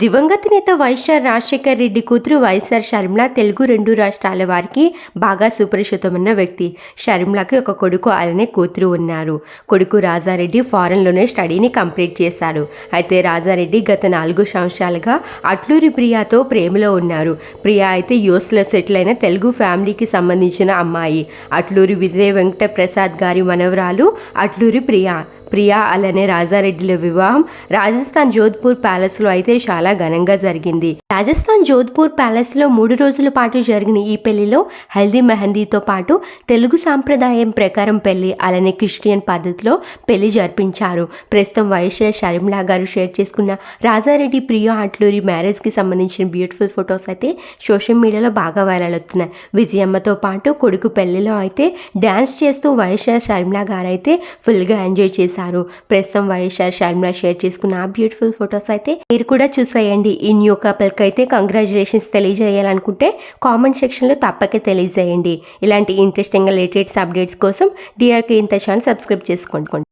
దివంగత నేత వైఎస్ఆర్ రాజశేఖర్ రెడ్డి కూతురు వైఎస్ఆర్ షర్మిల తెలుగు రెండు రాష్ట్రాల వారికి బాగా సుపరిచితమైన వ్యక్తి. షర్మిలకి ఒక కొడుకు అలానే కూతురు ఉన్నారు. కొడుకు రాజారెడ్డి ఫారెన్లోనే స్టడీని కంప్లీట్ చేశాడు అయితే రాజారెడ్డి గత నాలుగు సంవత్సరాలుగా అట్లూరి ప్రియాతో ప్రేమలో ఉన్నారు. ప్రియా అయితే యూఎస్లో సెటిల్ అయిన తెలుగు ఫ్యామిలీకి సంబంధించిన అమ్మాయి. అట్లూరి విజయ వెంకట ప్రసాద్ గారి మనవరాలు అట్లూరి ప్రియా. ప్రియా అలానే రాజారెడ్డిల వివాహం. రాజస్థాన్ జోధ్పూర్ ప్యాలెస్లో అయితే చాలా ఘనంగా జరిగింది. రాజస్థాన్ జోధ్పూర్ ప్యాలెస్లో మూడు రోజుల పాటు జరిగిన ఈ పెళ్ళిలో హల్దీ మెహందీతో పాటు తెలుగు సాంప్రదాయం ప్రకారం పెళ్ళి అలానే క్రిస్టియన్ పద్ధతిలో పెళ్ళి జరిపించారు. ప్రస్తుతం వైఎస్ఆర్ షర్మిలా గారు షేర్ చేసుకున్న రాజారెడ్డి ప్రియా అట్లూరి మ్యారేజ్కి సంబంధించిన బ్యూటిఫుల్ ఫొటోస్ అయితే సోషల్ మీడియాలో బాగా వైరల్ అవుతున్నాయి. విజయమ్మతో పాటు కొడుకు పెళ్ళిలో అయితే డ్యాన్స్ చేస్తూ వైఎస్ఆర్ షర్మిలా గారు అయితే ఫుల్గా ఎంజాయ్ చేశారు. ప్రస్తుతం వైశ్య షర్మిలా షేర్ చేసుకున్న ఆ బ్యూటిఫుల్ ఫొటోస్ అయితే మీరు కూడా చూసేయండి ఈ న్యూ కపుల్కి అయితే కంగ్రాచులేషన్స్ తెలియజేయాలనుకుంటే కామెంట్ సెక్షన్లో తప్పక తెలియజేయండి. ఇలాంటి ఇంట్రెస్టింగ్ లేటెస్ట్ అప్డేట్స్ కోసం డిఆర్కే ఇంత ఛానల్ సబ్స్క్రైబ్ చేసుకోండి.